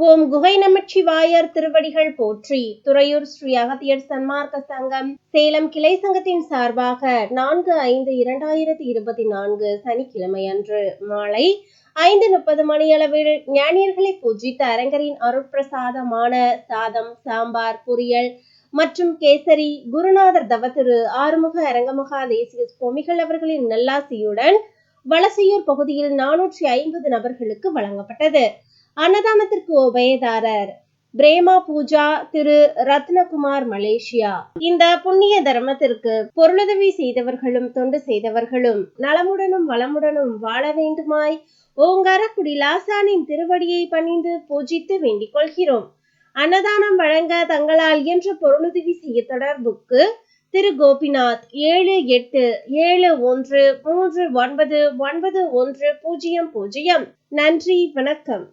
ஓம் குகை நமச்சிவாயர் திருவடிகள் போற்றி துறையூர் ஸ்ரீ அகத்தியர் சன்மார்க்க சங்கம் சேலம் கிளை சங்கத்தின் சார்பாக நான்கு ஐந்து இரண்டாயிரத்தி இருபத்தி நான்கு சனிக்கிழமை அன்று மாலை ஐந்து முப்பது மணியளவில் ஞானியர்களை பூஜித்த அரங்கரின் அருட்பிரசாதமான சாதம் சாம்பார் பொரியல் மற்றும் கேசரி குருநாதர் தவத்திரு ஆறுமுக அரங்கமகா தேசிய சுவாமிகள் அவர்களின் நல்லாசியுடன் வலசையூர் பகுதியில் நானூற்றி ஐம்பது நபர்களுக்கு வழங்கப்பட்டது. அன்னதானத்திற்கு உபயதாரர். பிரேமா பூஜா திரு ரத்னகுமார் மலேசியா. இந்த புண்ணிய தர்மத்திற்கு பொருளுதவி செய்தவர்களும் தொண்டு செய்தவர்களும் நலமுடனும் வளமுடனும் வாழ வேண்டுமாய் ஓங்காரக்குடி லாசானின் திருவடியை பணிந்து பூஜித்து வேண்டிக் கொள்கிறோம். அன்னதானம் வழங்க தங்களால் என்று பொருளுதவி செய்ய தொடர்புக்கு திரு கோபிநாத் ஏழு எட்டு ஏழு ஒன்று மூன்று ஒன்பது ஒன்பது ஒன்று பூஜ்ஜியம் பூஜ்ஜியம் நன்றி வணக்கம்.